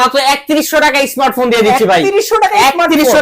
মাত্র একত্রিশশো টাকা স্মার্টফোন দিয়ে দিচ্ছি ভাই। 3100 টাকা।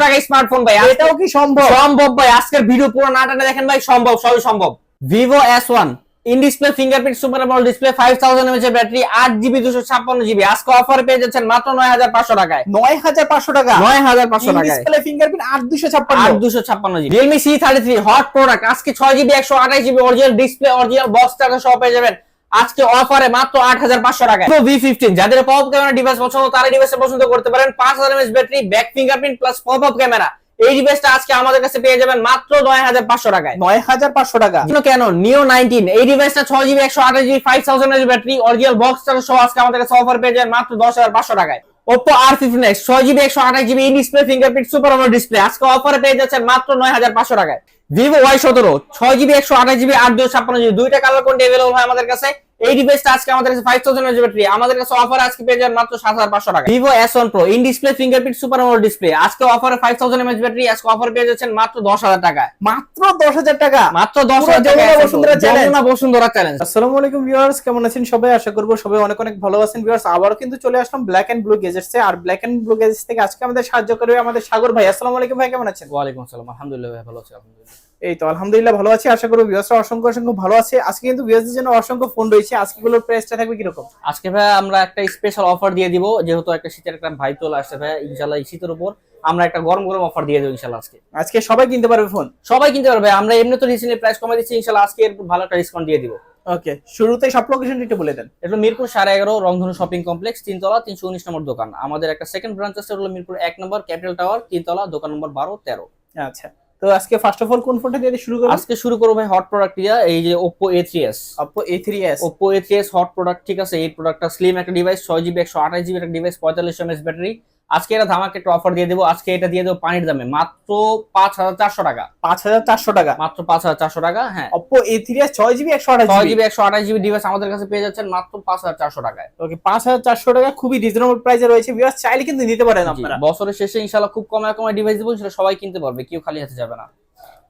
টাকা স্মার্টফোন ভাই এটাও কি সম্ভব? সম্ভব ভাই আজকের ভিডিও পুরো নাটাটা দেখেন ভাই সম্ভব সবই সম্ভব। Vivo S one in display fingerprint super AMOLED display five thousand MH battery আট জিবি দুশো ছাপ্পান্ন জিবি আজকে অফারে পেয়ে যাচ্ছেন মাত্র নয় হাজার পাঁচশো টাকায়। নয় হাজার পাঁচশো টাকা। নয় হাজার পাঁচশো টাকায়। ডিসপ্লে ফিঙ্গারপ্রিন্ট আট দুশো ছাপ্পান্ন। আট দুশো ছাপ্পান্ন জিবি হট প্রোডাক্ট আজকে ছয় জিবি একশো আঠাশ GB original display original box charger সহ পেয়ে যাবেন। আজকে অফারে মাত্র আট হাজার পাঁচশো টাকা ভি ফিফটিন যাদের পপ ক্যামেরা ডিভাইস পছন্দ তারা ডিভাইসে পছন্দ করতে পারেন। পাঁচ হাজার MH battery back fingerprint plus pop up camera এই ডিভাইসটা আজকে আমাদের কাছে পেয়ে যাবেন মাত্র নয় হাজার পাঁচশো টাকায়। নয় হাজার পাঁচশো টাকা। কেন কেন? নিও নাইনটিন এই ডিভাইসটা ছয় জিবি একশো আঠাশ GB five thousand battery original box সহ আজকে আমাদের কাছে অফার পেয়ে যাবেন মাত্র দশ হাজার পাঁচশো টাকায়। ওপো আর ফিফটিন এক্স ছয় জিবি একশো আঠাশ GB display fingerprint super AMOLED display আজকে অফারে পেয়ে যাচ্ছেন মাত্র নয় হাজার পাঁচশো টাকায়। ভিভো ওয়াই সতেরো ছয় জিবি একশো আঠাশ জিবি আট দুশো ছাপ্পান্ন জিবি দুইটা কালার কোনটি অ্যাভেলেবল হয় আমাদের কাছে। এই ডিভাইসটা আজকে আমাদের কাছে ফাইভ থাউজেন্ড এমএচ ব্যাটারি আমাদের কাছে অফার আজকে পেয়ে যাবেন মাত্র সাত হাজার পাঁচশো টাকা Vivo S one pro in display fingerprint super AMOLED display আজকে অফারে ফাইভ থাউজেন্ড ব্যাটারি আজকে অফার পেয়ে যাচ্ছেন মাত্র দশ হাজার টাকায়। মাত্র দশ হাজার টাকা? মাত্র দশ পুরো হাজার টাকা যমুনা বসুন্ধরা challenge। যমুনা বসুন্ধরা চ্যালেঞ্জ আসসালামু আলাইকুম ভিউয়ার্স কেমন আছেন সবাই? আশা করব সবাই অনেক অনেক ভালো আছেন ভিউয়ার্স আবারও কিন্তু চলে আসলাম ব্ল্যাক এন্ড ব্লু গেজেটসে আর ব্ল্যাক এন্ড ব্লু গেজেটস থেকে আজকে আমাদের সাহায্য করবে আমাদের সাগর ভাই। আসসালামু আলাইকুম ভাই কেমন আছেন? ওয়ালাইকুম আসসালাম। আলহামদুলিল্লাহ ভাই ভালো আছি। আলহামদুলিল্লাহ। এই তো আলহামদুলিল্লাহ ভালো আছি। আশা করব ভিউয়ার্সরা অসংখ্য অসংখ্য ভালো আছে। আজকে কিন্তু ভিউয়ার্সদের জন্য অসংখ্য ফোন রয়েছে। আজকে গুলোর প্রাইসটা থাকবে কীরকম? আজকে ভাই আমরা একটা স্পেশাল অফার দিয়ে দিব। যেহেতু একটা শীতের একটা ভাই চলে আসছে ভাই ইনশাল্লাহ এই শীতের উপর আমরা একটা গরম গরম অফার দিয়ে দেবো ইনশাল্লাহ আজকে। আজকে সবাই কিনতে পারবে ফোন সবাই কিনতে পারবে। আমরা এমনি তো রিসেন্টলি প্রাইস কমে দিচ্ছি ইনশাল্লাহ আজকে এর ভালো একটা ডিসকাউন্ট দিয়ে দিব। ওকে শুরুতে সব লোকেশন একটু বলে দেন। এটা মিরপুর সাড়ে এগারো রংধনু শপিং কমপ্লেক্স তিনতলা তিনশো উনিশ নম্বর দোকান। আমাদের একটা সেকেন্ড ব্রাঞ্চ আছে হলো মিরপুর এক নম্বর ক্যাপিটাল টাওয়ার তিনতলা দোকান নম্বর বারো তেরো। আচ্ছা। তো আজকে ফার্স্ট অফ অল কোন ফোনটা দিয়ে শুরু করব আজকে শুরু করব ভাই হট প্রোডাক্ট ইয়া এই যে Oppo A three S Oppo A3s Oppo A hot product ঠিক আছে? এই প্রোডাক্টটা স্লিম একটা ডিভাইস ছয় জিবি একশো আঠাশ জিবি একটা ডিভাইস পঁয়তাল্লিশ mAh ব্যাটারি আজকে এটা ধামাকে একটা অফার দিয়ে দেবো। আজকে এটা দিয়ে দেবো পানির দামে। মাত্র পাঁচ হাজার চারশো টাকা। পাঁচ হাজার চারশো টাকা। মাত্র পাঁচ হাজার চারশো টাকা হ্যাঁ। Oppo A3s ছয় জিবি একশো আঠাশ ছয় জিবি একশো আঠাশ জিবি ডিভাইস আমাদের কাছে পেয়ে যাচ্ছেন মাত্র পাঁচ হাজার চারশো টাকায়। ওকে পাঁচ হাজার চারশো টাকা খুবই রিজনেবল প্রাইসে রয়েছে। ভিউয়ার্স চাইলে কিন্তু নিতে পারেন আপনারা। বছরের শেষে ইনশাল্লাহ খুব কমায় কমায় ডিভাইস দেবো সেটা সবাই কিনতে পারবে কেউ খালি হাতে যাবে না।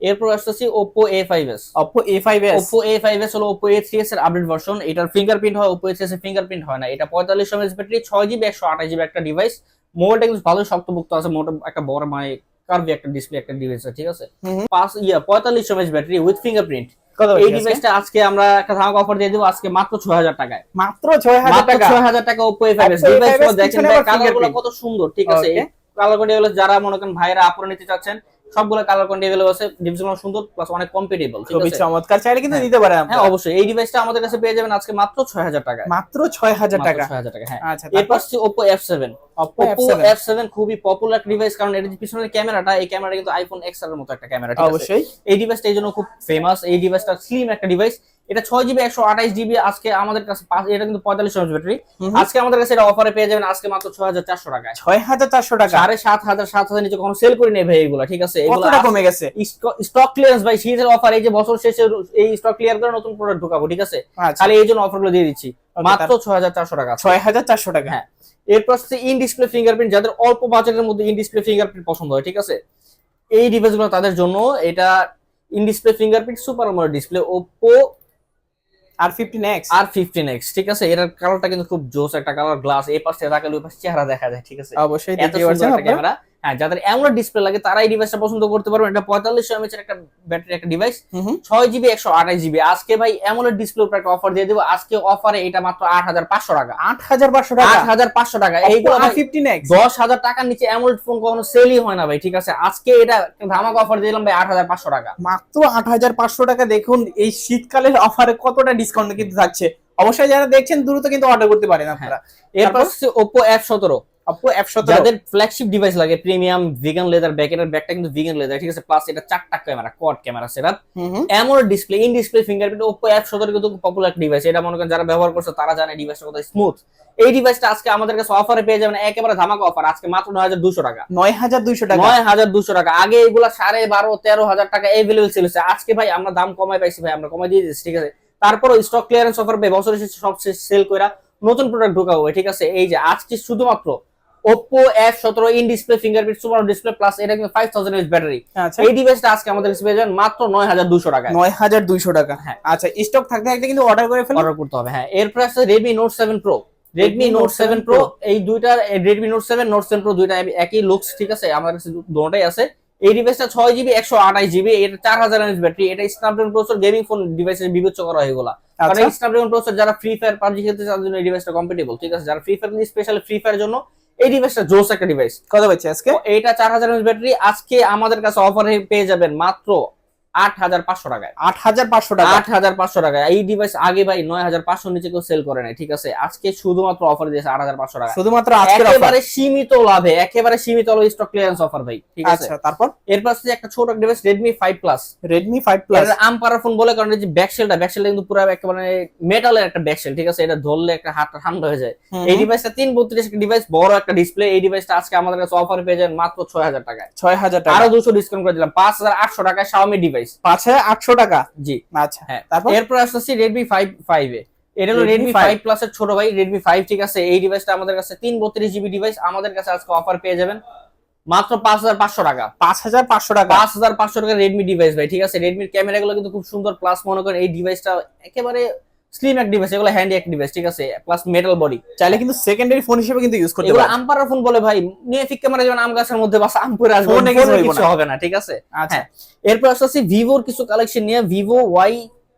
এরপর আসতেছি Oppo A five S Oppo A5s Oppo A five S হলো ওপো এ থ্রি এস এর আপডেট ভার্সন এটার ফিঙ্গারপ্রিন্ট হয় ওপো এ থ্রি এস এর ফিঙ্গারপ্রিন্ট হয় না। এটা পঁয়তাল্লিশ এমএস ব্যাটারি ছয় জিবি একশো আঠাশ জিবি একটা ডিভাইস মোবাইলটা কিন্তু ভালোই শক্তপোক্ত আছে মোটা একটা বড় মানে কার্ভি একটা ডিসপ্লে একটা ডিভাইস ঠিক আছে। পাঁচ ইয়া পঁয়তাল্লিশ এমএস ব্যাটারি উইথ ফিঙ্গারপ্রিন্ট এই ডিভাইসটা আজকে আমরা একটা ধামাকা অফার দিয়ে দেবো আজকে মাত্র ছয় হাজার টাকায়। মাত্র ছয় হাজার টাকা? ছয় হাজার টাকা ওপো এফ ডিভাইস দেখেন পিছনে কালারগুলো কত সুন্দর ঠিক আছে. কালারগুলো যারা মনে করেন ভাইরা আপনার নিতে চাচ্ছেন সবগুলো কালার কোয়ান্টি अवेलेबल আছে ডিভাইসগুলো সুন্দর প্লাস অনেক কম্পিটেবল ঠিক খুবই আছে চমৎকার চাইলে কিন্তু হ্যাঁ। নিতে পারেন হ্যাঁ আপনারা অবশ্যই এই ডিভাইসটা আমাদের কাছে পেয়ে যাবেন আজকে মাত্র ছয় হাজার টাকায় মাত্র ছয় হাজার টাকা ছয় হাজার টাকা হ্যাঁ আচ্ছা এরপর তারপর হচ্ছে Oppo F seven Oppo Oppo F7 F seven খুবই পপুলার ডিভাইস কারণ এর যে পিছনের ক্যামেরাটা এই ক্যামেরাটা কিন্তু আইফোন এক্স এর মতো একটা ক্যামেরা ঠিক আছে অবশ্যই এই ডিভাইসটা এই জন্য খুব ফেমাস এই ডিভাইসটা স্লিম একটা ডিভাইস এটা ছয় জিবি একশো আঠাশ জিবি আজকে আমাদের কাছে এটা কিন্তু পঁয়তাল্লিশ এমএচ ব্যাটারি। আজকে আমাদের কাছে এটা অফারে পেয়ে যাবেন আজকে মাত্র ছয় হাজার চারশো টাকায়। ছয় হাজার চারশো টাকা। সাড়ে সাত হাজার সাত হাজার নিচে কখনো সেল করে নেবে এগুলো ঠিক আছে? এগুলো কমে গেছে? স্টক ক্লিয়ারেন্স ভাই সিরিজের অফার এই যে বছর শেষে এই স্টক ক্লিয়ার করে নতুন প্রোডাক্ট ঢুকাবো ঠিক আছে? আচ্ছা। খালি এই জন্য অফারগুলো দিয়ে দিচ্ছি। মাত্র ছয় হাজার চারশো টাকা ছয় হাজার চারশো টাকা। হ্যাঁ। এরপর হচ্ছে ইন ডিসপ্লে ফিঙ্গারপ্রিন্ট যাদের অল্প বাজেটের মধ্যে ইন ডিসপ্লে ফিঙ্গারপ্রিন্ট পছন্দ হয় ঠিক আছে? এই ডিভাইসগুলো তাদের জন্য এটা in display fingerprint super display Oppo R fifteen X R fifteen X ঠিক আছে? এটার কালারটা কিন্তু খুব জোস একটা কালার গ্লাস এই পাশে রাখলে ওই পাশে চেহারা দেখা যায় ঠিক আছে? অবশ্যই দেখতে পাচ্ছেন আপনারা ক্যামেরা হ্যাঁ যাদের অ্যামোলেড ডিসপ্লে লাগে তারা এই ডিভাইসটা পছন্দ করতে পারবেন এটা পঁয়তাল্লিশ এমএচ এর একটা ব্যাটারি একটা ডিভাইস। ছয় জিবি একশো আঠাশ জিবি আজকে ভাই অ্যামোলেড ডিসপ্লে উপর একটা অফার দিয়ে দেবো। আজকে অফারে এটা মাত্র আট হাজার পাঁচশো টাকা। আট হাজার পাঁচশো টাকা? আট হাজার পাঁচশো টাকা। এইগুলো ফিফটিন এক্স দশ হাজার টাকার নিচে অ্যামোলেড ফোন কখনো সেলই হয় না ভাই ঠিক আছে? আজকে এটা ধামাকা অফার দিলাম ভাই আট হাজার পাঁচশো টাকা। মাত্র আট হাজার পাঁচশো টাকা। দেখুন এই শীতকালের অফারে কতটা ডিসকাউন্ট কিন্তু থাকছে। অবশ্যই যারা দেখছেন দ্রুত কিন্তু অর্ডার করতে পারেন আপনারা। এরপর তারপর? হচ্ছে ওপো এফ সতেরো। Oppo F17 যাদের ফ্ল্যাগশিপ ডিভাইস লাগে প্রিমিয়াম ভিগান লেদার ব্যাকের ব্যাগটা কিন্তু ভিগান লেদার ঠিক আছে? প্লাস এটা চারটা ক্যামেরা কোয়াড ক্যামেরা সেটা হুম। Display in display fingerprint Oppo F সতেরো কিন্তু পপুলার ডিভাইস এটা মনে করেন যারা ব্যবহার করছে তারা জানে ডিভাইসটা কত স্মুথ এই ডিভাইসটা আজকে আমাদের কাছে অফারে পেয়ে যাবেন একেবারে ধামাকা অফার আজকে মাত্র নয় হাজার দুশো টাকা। নয় হাজার দুইশো টাকা। নয় হাজার দুশো টাকা। আগে এগুলা সাড়ে বারো তেরো হাজার টাকা এভেলেবল ছিল। আজকে ভাই আমরা দাম কমাই পাইছি ভাই আমরা কমাই দিয়ে দিচ্ছি ঠিক আছে? তারপরে স্টক ক্লিয়ারেন্স অফার ভাই বছরের শেষে সব সেল কইরা নতুন প্রোডাক্ট ঢোকাবো ঠিক আছে? এই যে আজকে শুধুমাত্র এফ সতেরো in display fingerprint super display plus এটা কিন্তু ফাইভ থাউজেন্ড এমএচ ব্যাটারি আচ্ছা। এই ডিভাইসটা আজকে আমাদের কাছে পেয়ে যাবেন মাত্র নয় হাজার দুশো টাকায়। নয় হাজার দুইশো টাকা। হ্যাঁ। আচ্ছা স্টক থাকতে থাকতে কিন্তু অর্ডার করে ফেলুন। অর্ডার করতে হবে হ্যাঁ। এরপর আছে Redmi note seven pro Redmi note seven pro এই দুইটা Redmi note seven note seven pro দুইটা একই লুকস ঠিক আছে? আমার কাছে দুটোটাই আছে। এই ডিভাইসটা ছয় জিবি একশো আঠাশ জিবি এটা চার হাজার এমএস ব্যাটারি এটা স্ন্যাপড্রাগন প্রসেসর গেমিং ফোন ডিভাইসের বিবেচ্য করা হয় এগুলা কারণ আচ্ছা এই স্ন্যাপড্রাগন প্রসেসর যারা ফ্রি ফায়ার পাবজি খেলতে চান জন্য এই ডিভাইসটা কম্পিটেবল ঠিক আছে? যারা Free Fire specially Free Fire জন্য এই ডিভাইসটা জোস একটা ডিভাইস কত পাচ্ছি আজকে? এটা চার হাজার ব্যাটারি। আজকে আমাদের কাছে অফারে পেয়ে যাবেন মাত্র আট হাজার পাঁচশো টাকায়। আট হাজার পাঁচশো টাকা? আট হাজার পাঁচশো টাকা এই ডিভাইস আগে ভাই নয় হাজার পাঁচশো নিচে কেউ সেল করে নাই ঠিক আছে? আজকে শুধুমাত্র অফার দিয়েছে আট হাজার পাঁচশো টাকা শুধুমাত্র একেবারে সীমিত লাভে একেবারে সীমিত স্টক ক্লিয়ারেন্স অফার ভাই ঠিক আছে? তারপর? এরপর আছে একটা ছোট device Redmi five plus Redmi five plus আম পারার ফোন বলে কারণ যে কিন্তু পুরো একেবারে মেটালের একটা ব্যাকশেল ঠিক আছে? এটা ধরলে একটা ঠান্ডা হয়ে যায়। এই ডিভাইসটা তিন বত্রিশ ডিভাইস বড় একটা ডিসপ্লে এই ডিভাইসটা আজকে আমাদের কাছে অফার পেয়ে মাত্র ছয় হাজার টাকায়। ছয় হাজার টাকা। আরও দুশো ডিসকাউন্ট করে দিলাম পাঁচ হাজার আটশো টাকায় শাওমি ডিভাইস পাঁচ হাজার আটশো টাকা। জি। আচ্ছা। হ্যাঁ। তারপর? এরপর আসতেছি রেডমি ফাইভ ফাইভ এ। এটা হলো রেডমি ফাইভ প্লাস এর ছোট ভাই রেডমি ফাইভ ঠিক আছে? এই ডিভাইসটা আমাদের কাছে তিন বত্রিশ জিবি ডিভাইস আমাদের কাছে আজকে অফার পেয়ে যাবেন। মাত্র পাঁচ হাজার পাঁচশো টাকা। পাঁচ হাজার পাঁচশো টাকা? পাঁচ হাজার পাঁচশো টাকা রেডমি ডিভাইস ভাই ঠিক আছে? রেডমির ক্যামেরা গুলো কিন্তু খুব সুন্দর প্লাস মনে করেন এই ডিভাইসটা একেবারে স্লিম এক ডিভাইস এগুলো হ্যান্ডি এক ডিভাইস ঠিক আছে? প্লাস মেটাল বডি চাইলে কিন্তু সেকেন্ডারি ফোন হিসেবে কিন্তু ইউজ করতে পারেন। আম্পারার ফোন বলে ভাই নিয়ে ফিক ক্যামেরা যেমন আম গাছের মধ্যে বাস আম পরে আসবে ফোনে কিছু। হবে না ঠিক আছে? আচ্ছা। হ্যাঁ। এরপর আসতেছি ভিভোর কিছু কালেকশন নিয়ে ভিভো ওয়াই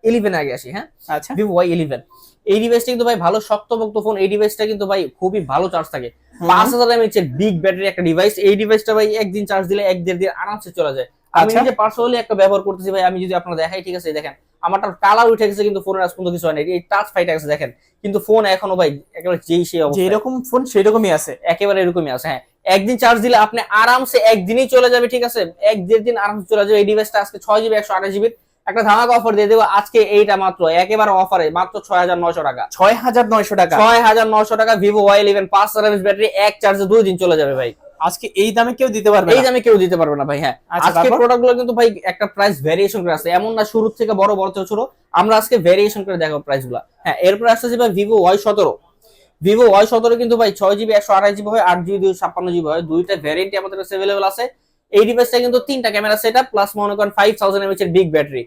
ইলেভেন আগে আসি হ্যাঁ? আচ্ছা। ভিভো ওয়াই ইলেভেন এই ডিভাইসটা কিন্তু ভাই ভালো শক্তপোক্ত ফোন এই ডিভাইসটা কিন্তু ভাই খুবই ভালো চার্জ থাকে। পাঁচ হাজার এমএচ এর বিগ ব্যাটারি একটা ডিভাইস এই ডিভাইসটা ভাই একদিন চার্জ দিলে এক দেড় দিন আরামসে চলে যায়। আমি আচ্ছা। নিজে পার্সোনালি একটা ব্যবহার করতেছি ভাই আমি যদি আপনারা দেখাই ঠিক আছে দেখেন। আমারটা কালার উঠে গেছে কিন্তু ফোনের আজ পর্যন্ত কিছু হয় না এই টাচ ফাইট আছে দেখেন। কিন্তু ফোন এখনও ভাই একেবারে যেই সেই অবস্থা। এরকম ফোন সেরকমই আছে। একেবারে এরকমই আছে হ্যাঁ। একদিন চার্জ দিলে আপনি আরামসে একদিনই চলে যাবে ঠিক আছে? এক দেড় দিন আরামসে চলে যাবে। এই ডিভাইসটা আজকে ছয় জিবি একশো আঠাশ জিবির একটা ধামাকা অফার দিয়ে দেবো আজকে এইটা মাত্র একেবারে অফারে মাত্র ছয় হাজার নয়শো টাকা। ছয় হাজার নয়শো টাকা। ছয় হাজার নয়শো টাকা ভিভো ওয়াই ইলেভেন পাঁচ হাজার ব্যাটারি এক চার্জে দুই দিন চলে যাবে ভাই। আজকে এই দামে কেউ দিতে পারবে এই দামে কেউ দিতে পারবে না ভাই হ্যাঁ। আচ্ছা, আজকে প্রোডাক্টগুলো কিন্তু ভাই একটা প্রাইস ভেরিয়েশন করে আছে এমন না শুরু থেকে বড় বড় ছোট ছোট। আমরা আজকে ভেরিয়েশন করে দেখাবো প্রাইসগুলো হ্যাঁ এরপর আসতেছি ভাই ভিভো ওয়াই সতেরো। ভিভো ওয়াই সতেরো কিন্তু ভাই ছয় জিবি একশো আঠাশ জিবি হয় আট জিবি দুশো ছাপ্পান্ন জিবি হয়। দুইটা ভ্যারিয়েন্টই আমাদের কাছে অ্যাভেলেবল আছে। এই ডিভাইসটা কিন্তু তিনটা ক্যামেরা সেট আপ প্লাস মনে করেন ফাইভ থাউজেন্ড এমএচ এর বিগ ব্যাটারি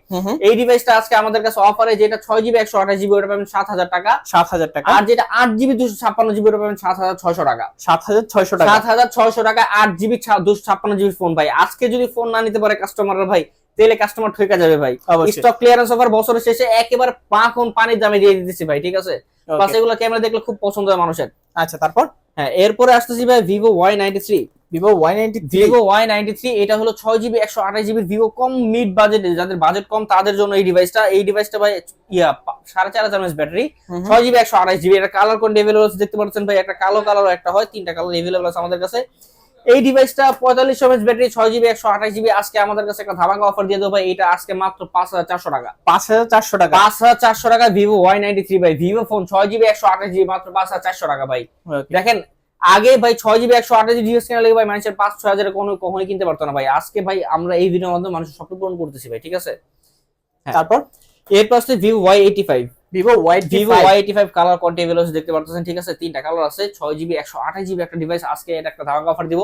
এই ডিভাইসটা আজকে আমাদের কাছে অফারে যেটা ছয় জিবি একশো আঠাশ জিবি ওটা পাবেন সাত হাজার টাকা। সাত হাজার টাকা। আর যেটা আট জিবি দুশো ছাপ্পান্ন জিবি ওটা পাবেন সাত হাজার ছয়শো টাকা। সাত হাজার ছয়শো টাকা। সাত হাজার ছয়শো টাকা আট জিবি দুশো ছাপ্পান্ন জিবি ফোন ভাই আজকে যদি ফোন না নিতে পারে কাস্টমাররা ভাই তাহলে কাস্টমার ঠকে যাবে ভাই। স্টক ক্লিয়ারেন্স অফার বছরের শেষে একেবারে পা কোন পানির দামে দিয়ে দিতেছি ভাই ঠিক আছে. প্লাস এগুলো ক্যামেরা দেখলে খুব পছন্দ হয় মানুষের। আচ্ছা তারপর? হ্যাঁ এরপরে আসতেছি ভাই Vivo Y ninety three Vivo Y ninety Vivo Y ninety three এটা হলো ছয় জিবি একশো আঠাশ জিবির ভিভো কম মিড বাজেট যাদের বাজেট কম তাদের জন্য এই ডিভাইসটা এই ডিভাইসটা ভাই ইয়া সাড়ে চার হাজার ব্যাটারি ছয় জিবি একশো আঠাশ জিবি এটা কালার কোন এভেলেবল আছে দেখতে পাচ্ছেন ভাই? একটা কালো কালার একটা হয় তিনটা কালার এভেলেবল আছে আমাদের কাছে। এই ডিভাইসটা পঁয়তাল্লিশ এমএচ ব্যাটারি ছয় জিবি একশো আঠাশ জিবি আজকে আমাদের কাছে একটা ধামাকা অফার দিয়ে দেবো এটা আজকে মাত্র পাঁচ হাজার চারশো টাকা। পাঁচ হাজার চারশো টাকা? পাঁচ হাজার চারশো টাকা ভিভো ওয়াই নাইনটি থ্রি ভাই। ভিভো ফোন ছয় জিবি একশো আঠাশ জিবি মাত্র পাঁচ হাজার চারশো টাকা ভাই। দেখেন আগে ভাই ছয় জিবি একশো আঠাশ জিবি কেনার লেগে ভাই মানুষের পাঁচ ছয় হাজার কোনো কখনোই কিনতে পারতো না ভাই। আজকে ভাই আমরা এই ভিডিওর মাধ্যমে মানুষের স্বপ্ন পূরণ করতেছি ভাই ঠিক আছে? হ্যাঁ। তারপর এরপর আসছে Vivo Y eighty five Vivo Y Vivo Y eighty five colour কন্টেবিল দেখতে পারতেছেন ঠিক আছে? তিনটা কালার আছে ছয় জিবি একশো আঠাশ জিবি একটা ডিভাইস আজকে এটা একটা ধামাকা অফার দিব।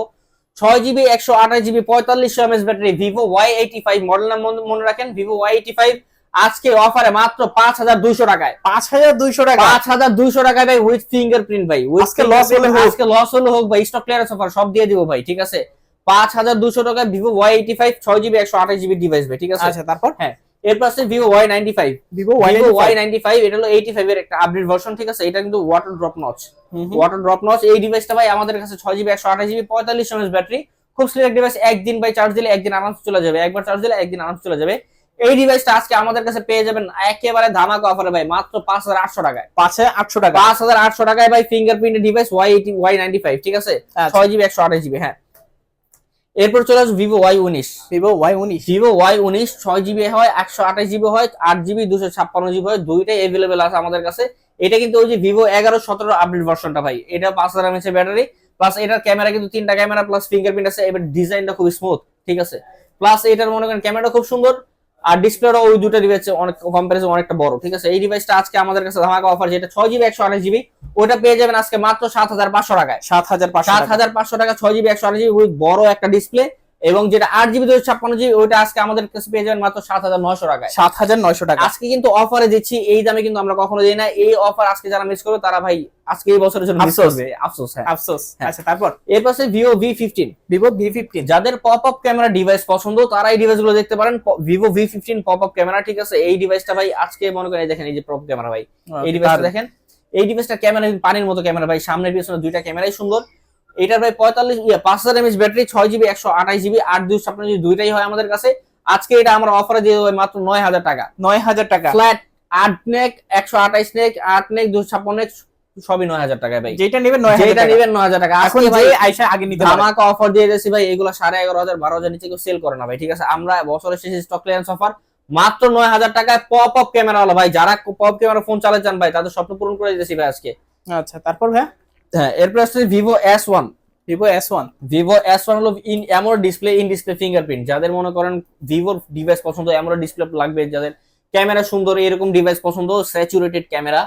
ছয় জিবি একশো আঠাশ জিবি পঁয়তাল্লিশশো MS battery Vivo Y eighty five model নাম মনে- মনে রাখেন ভিভো ওয়াই এইটি ফাইভ আজকে অফারে মাত্র পাঁচ হাজার দুইশো টাকায়। পাঁচ হাজার দুইশো টাকা? পাঁচ হাজার দুইশো টাকায় ভাই উইথ ফিঙ্গারপ্রিন্ট ভাই আজকে loss হলে। আজকে লস হলে হোক ভাই স্টক ক্লিয়ারেন্স অফার সব দিয়ে দিব ভাই ঠিক আছে? পাঁচ হাজার দুশো টাকায় ভিভো ওয়াই এইটি ফাইভ ছয় জিবি একশো আঠাশ জিবি ডিভাইস ভাই ঠিক আছে? আচ্ছা তারপর? হ্যাঁ এরপর আছে Vivo Y ninety five Vivo Y Y ninety five এটা হলো এইটি ফাইভ এর একটা আপডেট ভার্সন ঠিক আছে? এটা কিন্তু water drop notch water drop notch এই ডিভাইসটা ভাই আমাদের কাছে ছয় জিবি একশো আঠাশ জিবি পঁয়তাল্লিশ এমএস ব্যাটারি খুব সিলেক্ট ডিভাইস একদিন ভাই চার্জ দিলে একদিন আরামসে চলে যাবে। একবার চার্জ দিলে একদিন আরামসে চলে যাবে। এই ডিভাইসটা আজকে আমাদের কাছে পেয়ে যাবেন একেবারে ধামাকা অফারে ভাই মাত্র পাঁচ হাজার আটশো টাকায়। পাঁচ হাজার আটশো টাকা। পাঁচ হাজার আটশো টাকায় ভাই fingerprint device Y eighty Y ninety five ঠিক আছে? আচ্ছা। ছয় জিবি একশো আঠাশ জিবি হ্যাঁ। এরপর চলে আসবে ভিভো ওয়াই উনিশ। ভিভো ওয়াই উনিশ। ভিভো ওয়াই উনিশ ছয় জিবি হয় একশো আঠাশ জিবি হয় আট জিবি দুশো ছাপ্পান্ন জিবি হয় দুইটাই এভেলেবেল আছে আমাদের কাছে। এটা কিন্তু ওই যে ভিভো এগারো সতেরো আপডেট ভার্সনটা ভাই। এটা পাঁচ হাজার এমএচ ব্যাটারি প্লাস এটার ক্যামেরা কিন্তু তিনটা ক্যামেরা প্লাস ফিঙ্গারপ্রিন্ট আছে এবার ডিজাইনটা খুব স্মুথ ঠিক আছে? প্লাস এটার মনে করেন ক্যামেরাটা খুব সুন্দর আর ডিসপ্লেটা ওই দুটো ডিভাইস অনেক কম্পারিজন অনেকটা বড় ঠিক আছে? এই ডিভাইসটা আজকে আমাদের কাছে ধামাকা অফার যেটা ছয় জিবি একশো আঠাশ জিবি ওটা পেয়ে যাবেন আজকে মাত্র সাত হাজার পাঁচশো টাকায়। সাত হাজার সাত টাকা হাজার পাঁচশো টাকা ছয় জিবি একশো আঠাশ জিবি উইথ বড় একটা ডিসপ্লে এবং যেটা আট জিবি দুশো ছাপ্পান্ন জিবি ওইটা আজকে আমাদের কাছে পেয়ে যাবেন মাত্র সাত হাজার নয়শো টাকায়। সাত হাজার নয়শো টাকা। আজকে কিন্তু অফারে দিচ্ছি এই দামে কিন্তু আমরা কখনো দিই না। এই অফার আজকে যারা মিস করবে তারা ভাই আজকে এই বছরের জন্য মিস আফসোস। হ্যাঁ। আফসোস। হ্যাঁ। আচ্ছা তারপর? এর পাশে Vivo V fifteen Vivo V fifteen যাদের পপ আপ ক্যামেরা ডিভাইস পছন্দ তারা এই ডিভাইসগুলো দেখতে পারেন। Vivo V fifteen pop up camera ঠিক আছে? এই ডিভাইসটা ভাই আজকে মনে করেন দেখেন এই যে পপ ক্যামেরা ভাই। এই ডিভাইসটা দেখেন। এই ডিভাইসটা ক্যামেরা পানির মতো ক্যামেরা ভাই। সামনের পিছনে দুইটা ক্যামেরাই সুন্দর। এটার ভাই পঁয়তাল্লিশ ইয়ে পাঁচ হাজার এমএস ব্যাটারি ছয় জিবি একশো আঠাশ জিবি আট দুই ছাপ্পান্ন জিবি দুইটাই হয় আমাদের কাছে আজকে এটা আমরা অফারে দিয়ে দেবো মাত্র নয় হাজার টাকা। নয় হাজার টাকা। ফ্ল্যাট আট নেক একশো আঠাইশ নেক আট নেক দুশো ছাপ্পান্ন নেক সবই নয় হাজার টাকায় ভাই। যেটা নেবেন নয় হাজার যেটা টাকা। নেবেন নয় হাজার টাকা। আজকে ভাই আইসা আগে নিতে ধামাকা অফার দিয়ে দিয়েছি ভাই এগুলো সাড়ে এগারো হাজার বারো হাজার নিচে কেউ সেল করে না ভাই ঠিক আছে? আমরা বছরের শেষে স্টক ক্লিয়ারেন্স অফার মাত্র নয় হাজার টাকায় পপ আপ ক্যামেরা হলো ভাই যারা পপ ক্যামেরা ফোন চালাতে চান ভাই তাদের স্বপ্ন পূরণ করে দিয়েছি ভাই আজকে। আচ্ছা তারপর ভাই? হ্যাঁ এরপর আসছে Vivo S one Vivo S one Vivo S one হলো ইন এমন ডিসপ্লে ইন ডিসপ্লে ফিঙ্গারপ্রিন্ট যাদের মনে করেন ভিভোর ডিভাইস পছন্দ এমন ডিসপ্লে লাগবে যাদের ক্যামেরা সুন্দর এরকম ডিভাইস পছন্দ স্যাচুরেটেড ক্যামেরা।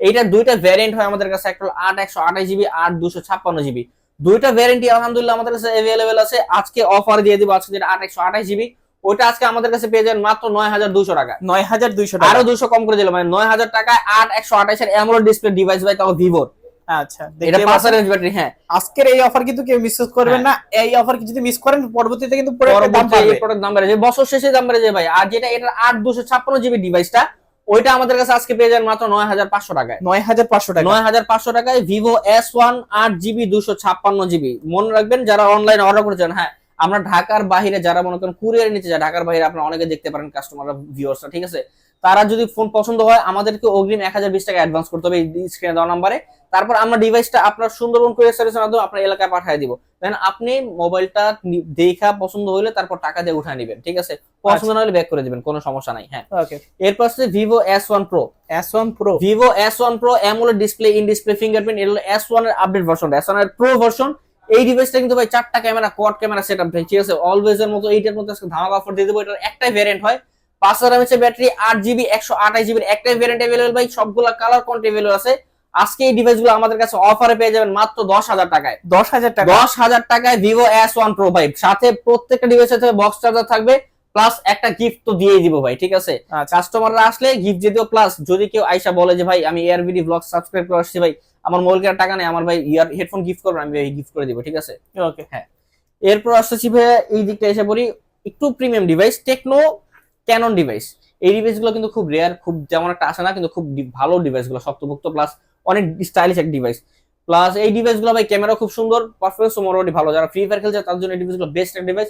এইটার দুইটা ভ্যারিয়েন্ট হয় আমাদের কাছে একটা আট একশো আঠাশ জিবি আট দুশো ছাপ্পান্ন জিবি। দুইটা ভ্যারিয়েন্টই আলহামদুলিল্লাহ আমাদের কাছে অ্যাভেলেবেল আছে। আজকে অফার দিয়ে দিব আজকে যেটা আট একশো আঠাশ জিবি। ওইটা আজকে আমাদের কাছে পেয়ে মাত্র নয় হাজার দুশো টাকা। নয় হাজার দুইশো আরও দুশো কম করে দিলাম মানে নয় হাজার টাকায় আট একশো আঠাশের ডিসপ্লে ডিভাইস ভাই তাও ভিভোর আচ্ছা এটা দেখতে পাঁচ পাচ্ছেন, ব্যাটারি হ্যাঁ। আজকের এই অফার কিন্তু কেউ মিস করবেন না? এই অফার যদি মিস করেন পরবর্তীতে কিন্তু পরে দাম পরবর্তী বাড়বে। দাম বেড়ে। যায় বছর শেষে দাম বেড়ে যায় ভাই আর যেটা এটার আট দুশো ছাপ্পান্ন জিবি ডিভাইসটা ওইটা আমাদের কাছে আজকে পেয়ে যান মাত্র নয় হাজার পাঁচশো টাকায়। নয় হাজার পাঁচশো টাকা। নয় হাজার পাঁচশো টাকায় ভিভো এস ওয়ান আট জিবি দুশো ছাপ্পান্ন জিবি মনে রাখবেন যারা অনলাইনে অর্ডার করেছেন হ্যাঁ আমরা ঢাকার বাইরে যারা মনে করেন কুরিয়ার নিতে যায় ঢাকার বাইরে আপনারা অনেকে দেখতে পারেন কাস্টমাররা ভিউয়ার্সরা ঠিক আছে? তারা যদি ফোন পছন্দ হয় আমাদেরকে অগ্রিম এক হাজার বিশ টাকা অ্যাডভান্স করতে হবে এই স্ক্রিনে দেওয়া নাম্বারে তারপর আমরা ডিভাইসটা আপনার সুন্দরবন কুরিয়ার সার্ভিসের মাধ্যমে আপনার এলাকায় পাঠিয়ে দিব। দেন আপনি মোবাইলটা দেখা পছন্দ হলে তারপর টাকা দিয়ে উঠায় নেবেন ঠিক আছে? পছন্দ না হলে ব্যাক করে দিবেন কোনো সমস্যা নাই হ্যাঁ। ওকে এরপর হচ্ছে Vivo S one pro S one pro Vivo S one pro AMOLED display in display fingerprint এটা হলো এস ওয়ানের আপডেট ভার্সন এস ওয়ানের প্রো ভার্সন এই ডিভাইসটা কিন্তু ভাই চারটা camera quad camera set up ঠিক আছে? অলওয়েজ এর মতো এইটার মধ্যে আজকে ধামাকা অফার দিয়ে দেবো এটার একটাই ভ্যারিয়েন্ট হয়। পাঁচ হাজার এমএচ ব্যাটারি আট জিবি একশো আঠাশ জিবির একটাই ভ্যারিয়েন্ট অ্যাভেলেবল ভাই সবগুলা কালার কোয়ান্টি অ্যাভেলেবল আছে। আজকে এই ডিভাইসগুলো আমাদের কাছে অফারে পেয়ে যাবেন মাত্র দশ হাজার টাকায়। দশ হাজার টাকা? দশ হাজার টাকায় ভিভো এস ওয়ান প্রো ভাই সাথে প্রত্যেকটা ডিভাইসের সাথে বক্স চার্জার থাকবে প্লাস একটা গিফট তো দিয়ে দিব ভাই ঠিক আছে? আচ্ছা। কাস্টমাররা আসলে গিফট দিয়ে দিও প্লাস যদি কেউ আইসা বলে যে ভাই আমি এয়ারবিডি ব্লগ সাবস্ক্রাইব করে আসছি ভাই আমার মোবাইল কেনার টাকা নেই আমার ভাই ইয়ার হেডফোন গিফট করবেন আমি গিফট করে দিব ঠিক আছে? ওকে হ্যাঁ। এরপর আসতেছি ভাই এই দিকটা এসে বলি একটু premium device Tecno Camon device এই ডিভাইসগুলো কিন্তু খুব রেয়ার খুব যেমন একটা আসে না কিন্তু খুব ভালো ডিভাইসগুলো শক্তভুক্ত প্লাস অনেক স্টাইলিশ এক ডিভাইস প্লাস এই ডিভাইসগুলো ভাই ক্যামেরা খুব সুন্দর পারফরমেন্স মোটামুটি ভালো। যারা ফ্রি ফায়ার খেলছে তার জন্য এই ডিভাইসগুলো বেস্ট এক ডিভাইস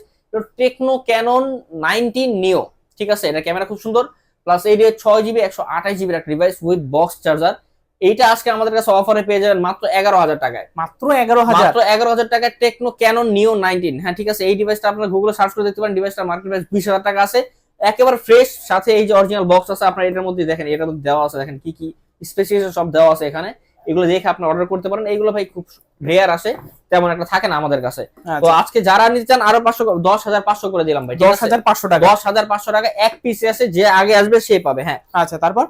টেকনো ক্যানন নাইনটিন নিও ঠিক আছে? এটা ক্যামেরা খুব সুন্দর প্লাস এই ছয় জিবি একশো আঠাশ জিবির একটা ডিভাইস উইথ বক্স চার্জার এইটা আজকে আমাদের কাছে অফারে পেয়ে যাবেন মাত্র এগারো হাজার টাকায়। মাত্র এগারো হাজার? মাত্র এগারো হাজার টাকায় টেকনো ক্যানন নিও নাইনটিন হ্যাঁ ঠিক আছে? এই ডিভাইসটা আপনারা গুগলে সার্চ করে দেখতে পারেন। ডিভাইসটা মার্কেট প্রাইস বিশ হাজার টাকা আছে। একেবারে ফ্রেশ সাথে এই যে অরিজিনাল বক্স আছে আপনার এটার মধ্যে দেখেন এটার মধ্যে দেওয়া আছে দেখেন কি কি স্পেসিফিকেশন সব দেওয়া আছে এখানে। এগুলো দেখে আপনি অর্ডার করতে পারেন। এইগুলো ভাই খুব রেয়ার আসে তেমন একটা থাকে না আমাদের কাছে। তো আচ্ছা, আজকে যারা নিতে চান আরও পাঁচশো দশ হাজার পাঁচশো করে দিলাম ভাই দশ হাজার পাঁচশো টাকা। দশ হাজার পাঁচশো টাকা এক পিসে আছে যে আগে আসবে সে পাবে হ্যাঁ। আচ্ছা তারপর?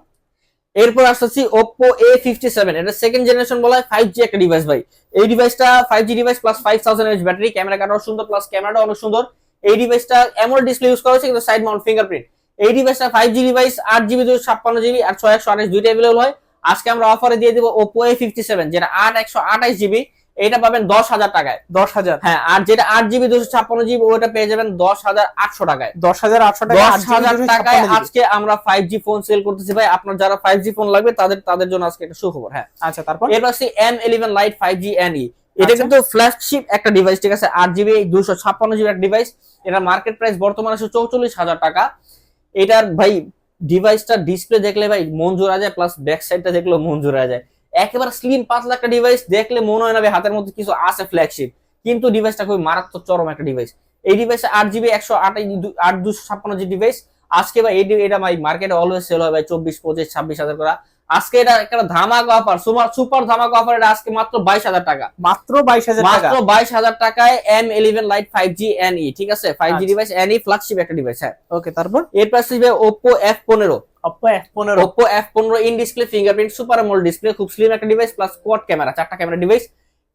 এরপর আসছি Oppo A57 এটা সেকেন্ড জেনারেশন বলা হয় ফাইভ জি একটা ডিভাইস ভাই। এই ডিভাইসটা five G device plus 5000 mAh battery camera কাটাও সুন্দর প্লাস ক্যামেরাটা অনেক সুন্দর। এই ডিভাইসটা এমন ডিসপ্লে ইউজ করা হয়েছে কিন্তু সাইড মাউন্ট ফিঙ্গারপ্রিন্ট এই ডিভাইসটা ফাইভ জি ডিভাইস আট জিবি দুশো ছাপ্পান্ন জিবি আর ছয় একশো আঠাশ দুইটা অ্যাভেলেবল হয়। আজকে আমরা অফারে দিয়ে দিব ওপো এ ফিফটি সেভেন যেটা আট একশো আঠাশ জিবি এটা পাবেন দশ হাজার টাকায়। দশ হাজার। হ্যাঁ আর যেটা আট জিবি দুশো ছাপ্পান্ন জিবি ওটা পেয়ে যাবেন দশ হাজার আটশো টাকায়। দশ হাজার আটশো দশ হাজার টাকায় আজকে আমরা ফাইভ জি ফোন সেল করতেছি ভাই। আপনার যারা ফাইভ জি ফোন লাগবে তাদের তাদের জন্য আজকে একটা সুখবর হ্যাঁ। আচ্ছা তারপর? এরপর M eleven lite five G N E এটা আচ্ছা। কিন্তু ফ্ল্যাগশিপ একটা ডিভাইস ঠিক আছে? আট জিবি দুশো ছাপ্পান্ন জিবি একটা ডিভাইস এটা মার্কেট প্রাইস বর্তমানে আছে চৌচল্লিশ হাজার টাকা। এটার ভাই ডিভাইসটা ডিসপ্লে দেখলে ভাই মন জোড়া যায় প্লাস ব্যাক সাইডটা দেখলেও মন জোড়া যায়। একেবারে স্লিম পাতলা একটা ডিভাইস দেখলে মনে হয় না ভাই হাতের মধ্যে কিছু আছে ফ্ল্যাগশিপ কিন্তু ডিভাইসটা খুবই মারাত্মক চরম একটা ডিভাইস এই ডিভাইসে আট জিবি একশো আট দুশো ছাপ্পান্ন জি ডিভাইস আজকে ভাই এই এটা ভাই মার্কেটে অলওয়েজ সেল হয় ভাই চব্বিশ পঁচিশ ছাব্বিশ হাজার করে। আজকে এটা একটা ধামাকা অফার সুপার সুপার ধামাকা অফার এটা আজকে মাত্র বাইশ হাজার টাকা। মাত্র বাইশ হাজার মাত্র বাইশ হাজার টাকায় M eleven lite five G N E ঠিক আছে? Five G. Device N E flagship একটা ডিভাইস হ্যাঁ। ওকে তারপর? এরপর আসবে ওপো এফ পনেরো। ওপো এফ পনেরো। ইন ডিসপ্লে ফিঙ্গারপ্রিন্ট সুপার মোল ডিসপ্লে খুব স্লিম একটা ডিভাইস প্লাস কোয়াড ক্যামেরা চারটা ক্যামেরা ডিভাইস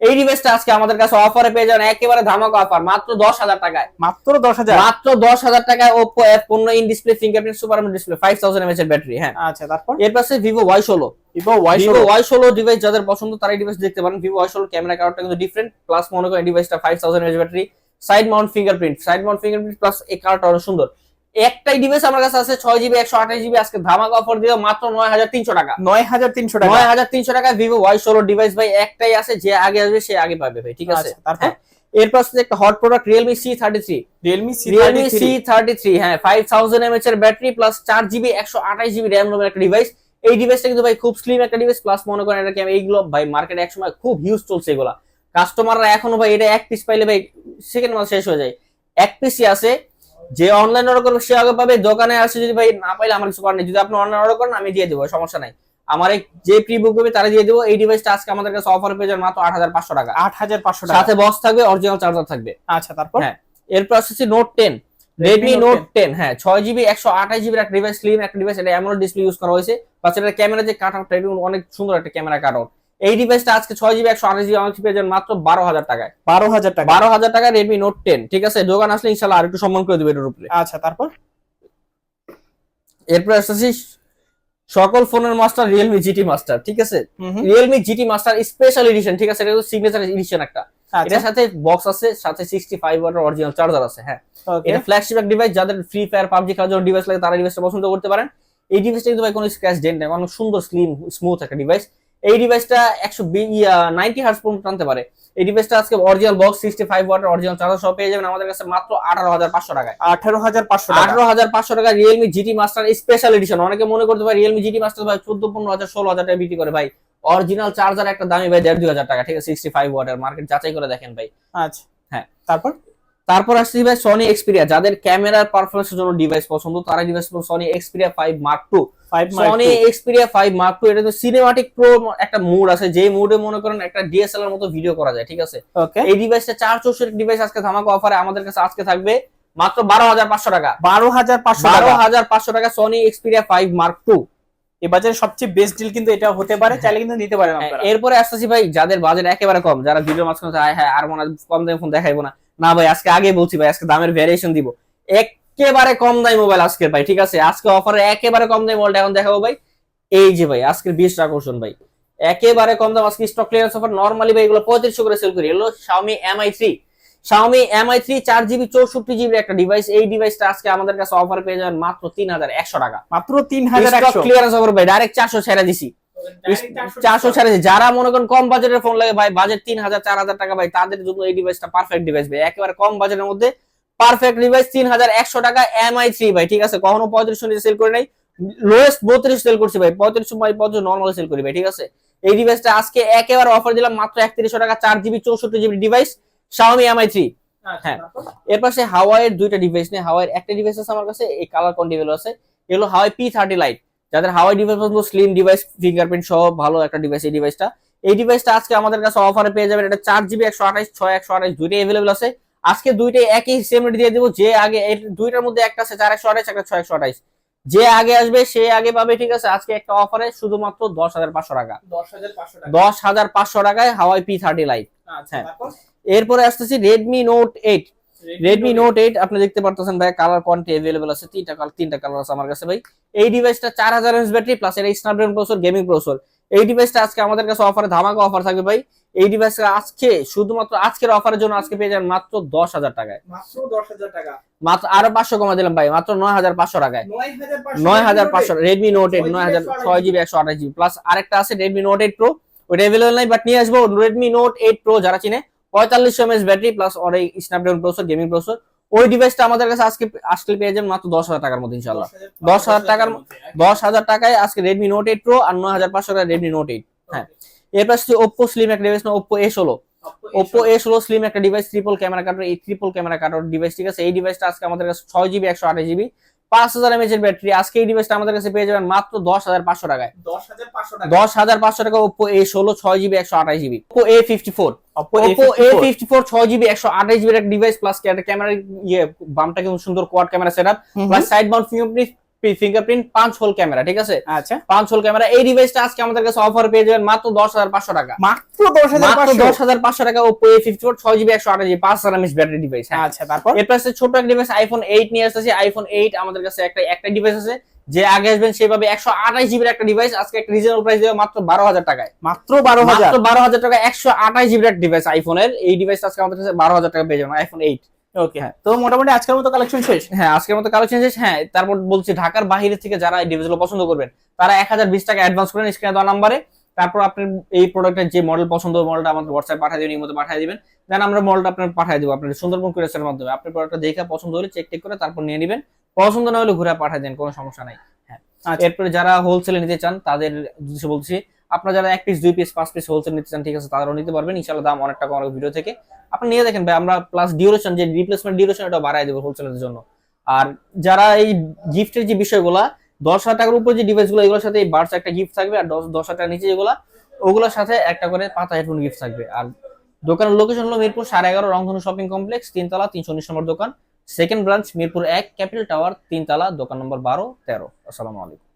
এই ডিভাইসটা আজকে আমাদের কাছে অফারে পেয়ে যাবেন একেবারে ধামাকা অফার মাত্র দশ হাজার টাকায়। মাত্র দশ হাজার? মাত্র দশ হাজার টাকায় ওপো এফ পনেরো in display fingerprint super display five thousand mAh এর ব্যাটারি হ্যাঁ। আচ্ছা তারপর? এর পাশে ভিভো ওয়াই ষোলো। ভিভো ওয়াই ষোলো। ডিভাইস যাদের পছন্দ তারা এই ডিভাইস দেখতে পারেন। ভিভো ওয়াই ষোলো ক্যামেরা কার্ডটা কিন্তু ডিফারেন্ট প্লাস মনে করেন ডিভাইসটা five thousand mAh battery side mount fingerprint side mount fingerprint plus এই কার্ডটা অনেক সুন্দর। একটাই ডিভাইস আমার কাছে আছে ছয় জিবি একশো আঠাশ জিবি আজকে ধামাকা অফার দিয়ে মাত্র নয় হাজার তিনশো টাকা। নয় হাজার তিনশো টাকা। নয় হাজার তিনশো টাকা ভিভো ওয়াই ষোলো ডিভাইস ভাই একটাই আছে যে আগে আসবে সে আগে পাবে ভাই ঠিক আছে? আচ্ছা, তারপর? হ্যাঁ? এরপর আছে একটা hot product Realme C thirty three Realme C Realme C thirty three হ্যাঁ ফাইভ থাউজেন্ড এমএচ এর ব্যাটারি প্লাস চার জিবি একশো আঠাশ জিবি র্যাম রোমের একটা ডিভাইস এই ডিভাইসটা কিন্তু ভাই খুব স্লিম একটা ডিভাইস প্লাস মনে করেন এটা কি এইগুলো ভাই মার্কেটে একসময় খুব হিউজ চলছে এগুলা। কাস্টমাররা এখনও ভাই এটা এক পিস পাইলে ভাই সেকেন্ড মাস শেষ হয়ে যায়। এক পিসই আছে যে অনলাইন অর্ডার করবে সে আগে পাবে দোকানে আসে যদি ভাই না পাইলে আমার কিছু করার নেই। যদি আপনি অনলাইন অর্ডার করেন আমি দিয়ে দেবো সমস্যা নাই। আমার এই যে প্রি বুক করবে তারা দিয়ে দেবো। এই ডিভাইসটা আজকে আমাদের কাছে অফার পেয়ে যাবেন মাত্র আট হাজার পাঁচশো টাকা। আট হাজার পাঁচশো টাকা। সাথে বক্স থাকবে অরিজিনাল চার্জার থাকবে। আচ্ছা তারপর? হ্যাঁ। এরপর আসছে note ten Redmi note ten হ্যাঁ ছয় জিবি একশো আঠাশ জিবির একটা ডিভাইস স্লিম একটা ডিভাইস এটা এমন ডিসপ্লে ইউজ করা হয়েছে। এটা ক্যামেরা যে কাট আউট অনেক সুন্দর একটা ক্যামেরা কাট আউট এই ডিভাইসটা আজকে ছয় জিবি একশো আঠাশ জিবি আমাকে পেয়ে যাবেন মাত্র বারো হাজার টাকায়। বারো হাজার টাকা। বারো হাজার টাকা রেডমি নোট টেন ঠিক আছে? দোকান আসলে ইনশাল্লাহ আর একটু সম্মান করে দেবে এটার উপরে। আচ্ছা তারপর? এরপর আসতেছি সকল ফোনের মাস্টার রিয়েলমি জিটি মাস্টার ঠিক আছে? Realme GT master special edition ঠিক আছে? এটা সিগনেচার এডিশন একটা। আচ্ছা। এটার সাথে বক্স আছে সাথে সিক্সটি ফাইভ ওয়াটের অরিজিনাল চার্জার আছে হ্যাঁ। এটা ফ্ল্যাগশিপ এক ডিভাইস যাদের ফ্রি ফায়ার পাবজি খেলার জন্য ডিভাইস লাগে তারা ডিভাইসটা পছন্দ করতে পারেন। এই ডিভাইসটা কিন্তু ভাই কোনো স্ক্র্যাচ ডেন্ট নেই অনেক সুন্দর স্লিম স্মুথ একটা ডিভাইস এই ডিভাইসটা একশো নাইনটি হার্স পর্যন্ত টানতে পারে। এই ডিভাইসটা আজকে অরিজিনাল বক্স সিক্সটি ফাইভ ওয়াটের অরিজিনাল চার্জার সহ পেয়ে যাবেন আমাদের কাছে মাত্র আঠারো হাজার পাঁচশো টাকায়। আঠারো হাজার পাঁচশো আঠারো হাজার পাঁচশো টাকা Realme GT master special edition অনেকে মনে করতে পারে রিয়েলমি জিটি মাস্টার ভাই চোদ্দ পনেরো হাজার ষোলো হাজার টাকা বিক্রি করে। ভাই অরিজিনাল চার্জার একটা দামি ভাই দেড় দুই হাজার টাকা। ঠিক আছে সিক্সটি ফাইভ ওয়াটের মার্কেট যাচাই করে দেখেন ভাই। আচ্ছা। হ্যাঁ। তারপর? তারপর আসছে ভাই সনি এক্সপিরিয়া যাদের ক্যামেরার পারফরমেন্সের জন্য ডিভাইস পছন্দ তারা device Sony Xperia five mark two Sony Xperia mark এটা তো সিনেমাটিক প্রো একটা মুড আছে যে মুডে মনে করেন একটা ডিএসএলআর মতো ভিডিও করা যায় ঠিক আছে? এই ডিভাইসটা চার চৌষট্টি ডিভাইস আজকে ধামাকা অফারে আমাদের কাছে আজকে থাকবে মাত্র বারো হাজার পাঁচশো টাকা। টাকা। সনি এক্সপিরিয়া মার্ক বাজারে সবচেয়ে বেস্ট ডিল কিন্তু এটা হতে পারে চাইলে কিন্তু নিতে পারেন আপনারা। হ্যাঁ, এরপরে আসতেছি ভাই যাদের বাজেট একেবারে কম যারা ভিডিও মাঝখানে হ্যাঁ হ্যাঁ আর মনে কম দামি ফোন দেখাইবো না। না ভাই আজকে আগে বলছি ভাই আজকে দামের ভ্যারিয়েশন দিব। একেবারে কম দামি মোবাইল আজকে ভাই ঠিক আছে? আজকে অফারে একেবারে কম দামি মোবাইলটা এখন দেখাবো ভাই। এই যে ভাই আজকের বিশ আকর্ষণ ভাই। একেবারে কম দাম আজকে স্টক ক্লিয়ারেন্স অফার নর্মালি ভাই এগুলো পঁয়ত্রিশশো করে সেল করি। এগুলো Xiaomi Mi 3 Xiaomi Mi 3 চার জিবি চৌষট্টি জিবি একটা ডিভাইস এই ডিভাইসটা আজকে আমাদের কাছে অফার পেয়ে যাবেন মাত্র তিন হাজার একশো টাকা। মাত্র তিন হাজার একশো। ক্লিয়ারেন্স অফার ভাই ডাইরেক্ট চারশো ছেড়ে দিছি। চারশো ছাড়ে যারা মনে করেন কম বাজেটের ফোন লাগে ভাই বাজেট তিন হাজার চার হাজার টাকা ভাই তাদের জন্য এই ডিভাইসটা পারফেক্ট ডিভাইস ভাই। একেবারে কম বাজেটের মধ্যে পারফেক্ট ডিভাইস তিন হাজার একশো টাকা এমআই থ্রি ভাই ঠিক আছে? কখনো পঁয়ত্রিশশো নিচে সেল করে নাই। লোয়েস্ট বত্রিশ সেল করছি ভাই পঁয়ত্রিশশো ভাই পঁয়ত্রিশ নর্মাল সেল করি ভাই ঠিক আছে? এই ডিভাইসটা আজকে একেবারে অফার দিলাম মাত্র একত্রিশশো টাকা চার জিবি চৌষট্টি জিবি ডিভাইস Xiaomi Mi 3 হ্যাঁ। এর পাশে হাওয়াইয়ের দুইটা ডিভাইস নেই হাওয়াইয়ের একটা ডিভাইস আছে আমার কাছে এই কালার কোন ডিভাইস আছে এগুলো হাওয়াই পি থার্টি লাইট যাদের হাওয়াই ডিভাইস পছন্দ স্লিম ডিভাইস ফিঙ্গারপ্রিন্ট সহ ভালো একটা ডিভাইস এই ডিভাইসটা এই ডিভাইসটা আজকে আমাদের কাছে অফারে পেয়ে যাবেন এটা চার জিবি একশো আঠাইশ ছয় একশো আঠাইশ দুইটাই অ্যাভেলেবল আছে। আজকে দুইটা একই সেম রেট দিয়ে দিব যে আগে দুইটার মধ্যে একটা আছে চার একশো আঠাইশ একটা ছয় একশো আঠাইশ যে আগে আসবে সে আগে পাবে ঠিক আছে? আজকে একটা অফারে শুধুমাত্র দশ হাজার পাঁচশো টাকা। দশ হাজার পাঁচশো টাকায় হাওয়াই পি থার্টি লাইট হ্যাঁ। এরপরে আসতেছি Redmi note eight Redmi note eight আপনি দেখতে পারতেছেন ভাই কালার কোয়ান্টি অ্যাভেলেবল আছে। তিনটা কালার তিনটা কালার আছে আমার কাছে ভাই। এই ডিভাইসটা চার হাজার ব্যাটারি প্লাস এটা স্ন্যাপড্রাগন প্রসেসর গেমিং প্রসেসর এই ডিভাইসটা আজকে আমাদের কাছে অফারে ধামাকা অফার থাকবে ভাই। এই ডিভাইসটা আজকে শুধুমাত্র আজকের অফারের জন্য আজকে পেয়ে যাবেন মাত্র দশ হাজার টাকায়। মাত্র দশ হাজার টাকা। মাত্র আরও পাঁচশো কমা দিলাম ভাই মাত্র নয় হাজার পাঁচশো টাকায়। নয় হাজার পাঁচশো রেডমি নোট এইট 6GB নয় হাজার ছয় জিবি একশো আঠাশ জিবি প্লাস আরেকটা আছে রেডমি নোট এইট প্রো ওটা অ্যাভেলেবল নাই বাট নিয়ে আসব রেডমি নোট এইট প্রো যারা চিনে। পঁয়তাল্লিশশো এমএস ব্যাটারি প্লাস ওর এই স্ন্যাপড্রাগন প্রসেসর গেমিং প্রসেসর ওই ডিভাইসটা আমাদের কাছে আজকে আসলে পেয়ে যাবেন মাত্র দশ হাজার টাকার মধ্যে ইনশাল্লাহ দশ হাজার টাকার দশ হাজার টাকায় আজকে রেডমি নোট এইট প্রো আর নয় হাজার পাঁচশো টাকা রেডমি নোট এইট হ্যাঁ। এরপর হচ্ছে ওপ্পো স্লিম একটা ডিভাইস না ওপ্পো এ ষোলো। ওপ্পো এ ষোলো। স্লিম একটা ডিভাইস ট্রিপল ক্যামেরা কাটার এই ট্রিপল ক্যামেরা কাটার ডিভাইস ঠিক আছে? এই ডিভাইসটা আজকে আমাদের কাছে ছয় জিবি একশো আঠাশ জিবি পাঁচ হাজার এমএচ এর ব্যাটারি আজকে এই ডিভাইসটা আমাদের কাছে পেয়ে যাবেন মাত্র দশ হাজার পাঁচশো টাকায়। দশ হাজার পাঁচশো টাকা। ওপ্পো এ ষোলো ছয় জিবি একশো আঠাশ GB Oppo A fifty four Oppo A A54 fifty four ছয় জিবি একশো আঠাশ জিবির একটা ডিভাইস প্লাস ক্যামেরা ইয়ে বামটা কিন্তু সুন্দর quad camera set up. Plus side mount fingerprint fingerprint পাঁচ হোল ক্যামেরা ঠিক আছে? আচ্ছা। পাঁচ হোল ক্যামেরা এই ডিভাইসটা আজকে আমাদের কাছে অফার পেয়ে যাবেন মাত্র দশ হাজার পাঁচশো টাকা। মাত্র দশ হাজার পাঁচশো। দশ হাজার পাঁচশো টাকা ওপো এ ফিফটি ফোর ছয় জিবি একশো আঠাশ জিবি পাঁচ হাজার ব্যাটারি ডিভাইস আচ্ছা তারপর? এর পাশে ছোট একটা ডিভাইস আইফোন এইট নিয়ে আসতেছি। আইফোন এইট আমাদের কাছে একটা একটা ডিভাইস আছে। যে আগে আসবেন সেভাবে একশো আঠাশ জিবির একটা ডিভাইস আজকে একটা রিজনেবল প্রাইস দেবে মাত্র বারো হাজার টাকায়। মাত্র বারো হাজার। বারো হাজার টাকা একশো আঠাশ জিবির একটা ডিভাইস আইফোনের এই ডিভাইস আজকে আমাদের কাছে বারো হাজার টাকা পেয়ে যাবেন আইফোন এইট ওকে তো মোটামুটি আজকের মতো কালেকশন শেষ? হ্যাঁ আজকের মতো কালেকশন শেষ। হ্যাঁ তারপর বলছি ঢাকার বাইরে থেকে যারা এই ডিভাইসগুলো পছন্দ করবেন তারা এক হাজার বিশ টাকা অ্যাডভান্স করেন স্ক্রিনে দেওয়া নাম্বারে তারপর আপনার এই প্রোডাক্টের যে মডেল পছন্দ মডেলটা আমাদের হোয়াটসঅ্যাপ পাঠিয়ে দিবেন এই মতো পাঠিয়ে দিবেন। দেন আমরা মডেলটা আপনার পাঠিয়ে দেবো আপনার সুন্দরবন কুরিয়ারের মাধ্যমে। আপনি প্রোডাক্টটা দেখে পছন্দ হলে চেক টেক করে তারপর নিয়ে নেবেন। পছন্দ না হলে ঘুরে পাঠিয়ে দেন কোনো সমস্যা নাই। হ্যাঁ আচ্ছা। এরপরে যারা হোলসেলে নিতে চান তাদের বলছি আপনারা যারা এক পিস দুই পিস পাঁচ পিস হোলসেল নিতে চান, ঠিক আছে, তারাও নিতে পারবেন। ইনশাল্লাহ দাম অনেকটা কম ভিডিও থেকে। আপনি নিয়ে দেখেন ভাই, আমরা প্লাস ডিউরেশন যে রিপ্লেসমেন্ট ডিউরেশন এটা বাড়ায় দেবো হোলসেলের জন্য। আর যারা এই গিফটের যে বিষয়গুলা, দশ হাজার টাকার উপর যে ডিভাইসগুলো, এগুলোর সাথে এই বার্স একটা গিফট থাকবে, আর দশ দশ হাজার নিচে যেগুলা, ওগুলোর সাথে একটা করে পাতা হেডফোন গিফট থাকবে। আর দোকানের লোকেশন হলো মিরপুর সাড়ে এগারো রংধনু শপিং কমপ্লেক্স তিনতলা, তিনশো উনিশ নম্বর দোকান। সেকেন্ড ব্রাঞ্চ মিরপুর এক ক্যাপিটাল টাওয়ার তিনতলা, দোকান নম্বর বারো, তেরো। আসসালামু আলাইকুম।